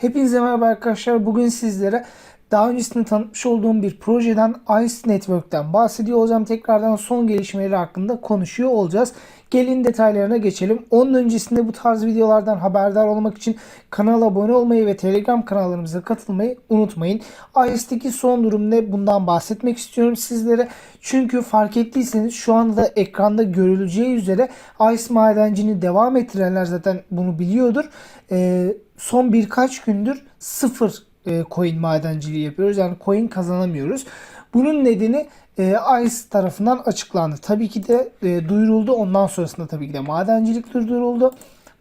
Hepinize merhaba arkadaşlar. Bugün sizlere daha öncesinde tanıtmış olduğum bir projeden Ice Network'ten bahsediyor olacağım. Tekrardan son gelişmeleri hakkında konuşuyor olacağız. Gelin detaylarına geçelim. Onun öncesinde bu tarz videolardan haberdar olmak için kanala abone olmayı ve Telegram kanallarımıza katılmayı unutmayın. Ice'deki son durum ne? Bundan bahsetmek istiyorum sizlere. Çünkü fark ettiyseniz şu anda ekranda görüleceği üzere Ice madencini devam ettirenler zaten bunu biliyordur. Ee, son birkaç gündür sıfır e, coin madenciliği yapıyoruz. Yani coin kazanamıyoruz. Bunun nedeni e, ICE tarafından açıklandı. Tabii ki de e, duyuruldu. Ondan sonrasında tabii ki de madencilik durduruldu.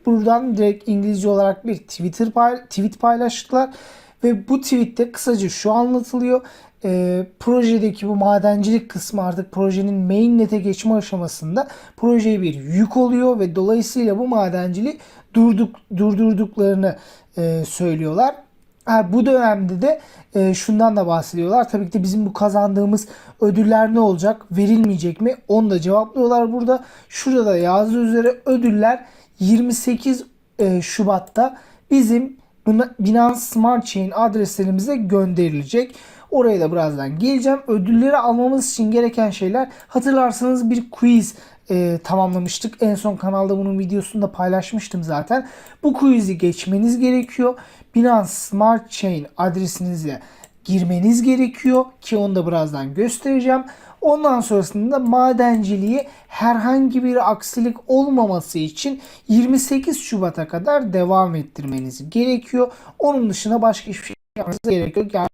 Buradan direkt İngilizce olarak bir Twitter pay, tweet paylaştılar. Ve bu tweette kısaca şu anlatılıyor. E, projedeki bu madencilik kısmı artık projenin mainnet'e geçme aşamasında projeye bir yük oluyor ve dolayısıyla bu madenciliği durduk, durdurduklarını e, söylüyorlar. Ha, bu dönemde de e, şundan da bahsediyorlar. Tabii ki de bizim bu kazandığımız ödüller ne olacak? Verilmeyecek mi? Onu da cevaplıyorlar burada. Şurada da yazdığı üzere ödüller 28 e, Şubat'ta bizim Binance Smart Chain adreslerimize gönderilecek. Oraya da birazdan geleceğim. Ödülleri almamız için gereken şeyler hatırlarsanız bir quiz e, tamamlamıştık. En son kanalda bunun videosunu da paylaşmıştım zaten. Bu quiz'i geçmeniz gerekiyor. Binance Smart Chain adresinize girmeniz gerekiyor ki onu da birazdan göstereceğim. Ondan sonrasında madenciliği herhangi bir aksilik olmaması için 28 Şubat'a kadar devam ettirmeniz gerekiyor. Onun dışında başka hiçbir şey yapmanıza gerek yok. Yani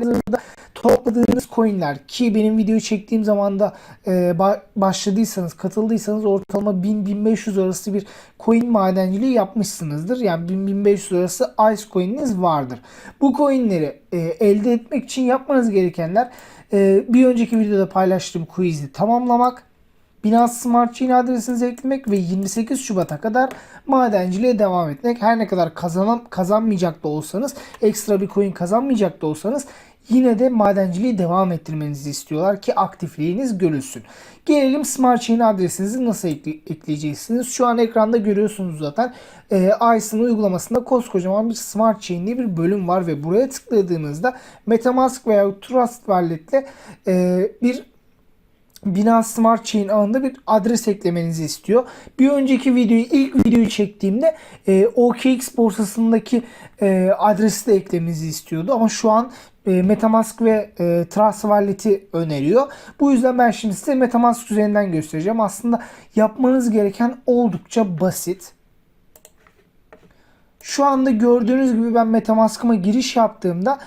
halihazırda topladığınız coinler ki benim videoyu çektiğim zaman da e, ba- başladıysanız, katıldıysanız ortalama 1000-1500 arası bir coin madenciliği yapmışsınızdır. Yani 1000-1500 arası ice coin'iniz vardır. Bu coinleri e, elde etmek için yapmanız gerekenler e, bir önceki videoda paylaştığım quiz'i tamamlamak, Binance Smart Chain adresinizi eklemek ve 28 Şubat'a kadar madenciliğe devam etmek. Her ne kadar kazanam, kazanmayacak da olsanız, ekstra bir coin kazanmayacak da olsanız yine de madenciliği devam ettirmenizi istiyorlar ki aktifliğiniz görülsün. Gelelim Smart Chain adresinizi nasıl ekle- ekleyeceksiniz? Şu an ekranda görüyorsunuz zaten. Ee, Ice'ın uygulamasında koskocaman bir Smart Chain diye bir bölüm var ve buraya tıkladığınızda Metamask veya Trust Wallet'le e, bir Binance Smart Chain ağında bir adres eklemenizi istiyor. Bir önceki videoyu ilk videoyu çektiğimde e, OKX borsasındaki e, adresi de eklemenizi istiyordu ama şu an e, Metamask ve e, Trust Wallet'i öneriyor. Bu yüzden ben şimdi size Metamask üzerinden göstereceğim. Aslında yapmanız gereken oldukça basit. Şu anda gördüğünüz gibi ben Metamask'ıma giriş yaptığımda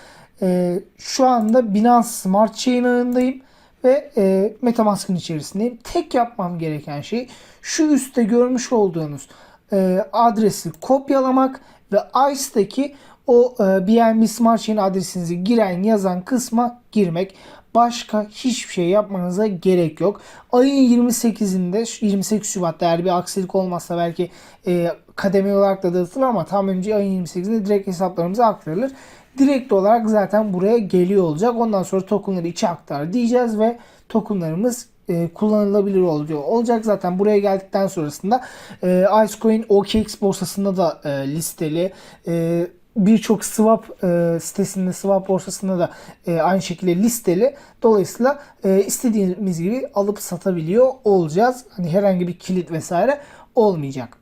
e, şu anda Binance Smart Chain ağındayım ve e, Metamask'ın içerisindeyim. Tek yapmam gereken şey şu üstte görmüş olduğunuz e, adresi kopyalamak ve ICE'daki o e, BNB Smart Chain adresinizi giren yazan kısma girmek. Başka hiçbir şey yapmanıza gerek yok. Ayın 28'inde 28 Şubat'ta eğer bir aksilik olmazsa belki e, kademe olarak da dağıtılır ama tam önce ayın 28'inde direkt hesaplarımıza aktarılır. Direkt olarak zaten buraya geliyor olacak. Ondan sonra tokenları içe aktar diyeceğiz ve tokenlarımız e, kullanılabilir olacak. Olacak zaten buraya geldikten sonrasında e, Icecoin OKX borsasında da e, listeli. E, birçok swap e, sitesinde, swap borsasında da e, aynı şekilde listeli. Dolayısıyla e, istediğimiz gibi alıp satabiliyor olacağız. Hani herhangi bir kilit vesaire olmayacak.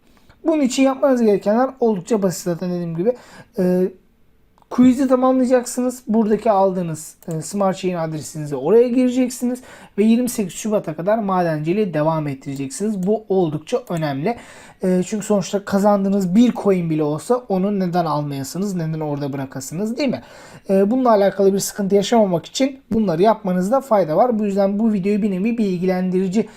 Bunun için yapmanız gerekenler oldukça basit zaten dediğim gibi. E, Quiz'i tamamlayacaksınız. Buradaki aldığınız e, Smart Chain adresinizi oraya gireceksiniz ve 28 Şubat'a kadar madenciliği devam ettireceksiniz. Bu oldukça önemli. E, çünkü sonuçta kazandığınız bir coin bile olsa onu neden almayasınız, neden orada bırakasınız değil mi? E, bununla alakalı bir sıkıntı yaşamamak için bunları yapmanızda fayda var. Bu yüzden bu videoyu bir nevi bilgilendirici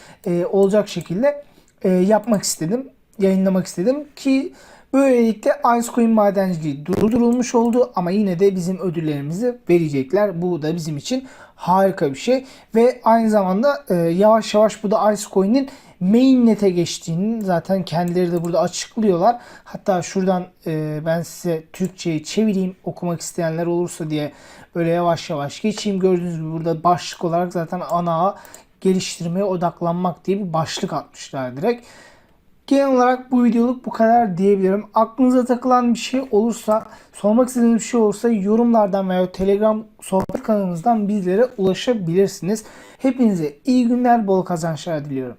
olacak şekilde yapmak istedim, yayınlamak istedim ki Böylelikle Icecoin madenciliği durdurulmuş oldu ama yine de bizim ödüllerimizi verecekler. Bu da bizim için harika bir şey. Ve aynı zamanda e, yavaş yavaş bu da Icecoin'in mainnet'e geçtiğini zaten kendileri de burada açıklıyorlar. Hatta şuradan e, ben size Türkçe'yi çevireyim okumak isteyenler olursa diye böyle yavaş yavaş geçeyim. Gördüğünüz gibi burada başlık olarak zaten ana geliştirmeye odaklanmak diye bir başlık atmışlar direkt. Genel olarak bu videoluk bu kadar diyebilirim. Aklınıza takılan bir şey olursa, sormak istediğiniz bir şey olursa yorumlardan veya Telegram sohbet kanalımızdan bizlere ulaşabilirsiniz. Hepinize iyi günler, bol kazançlar diliyorum.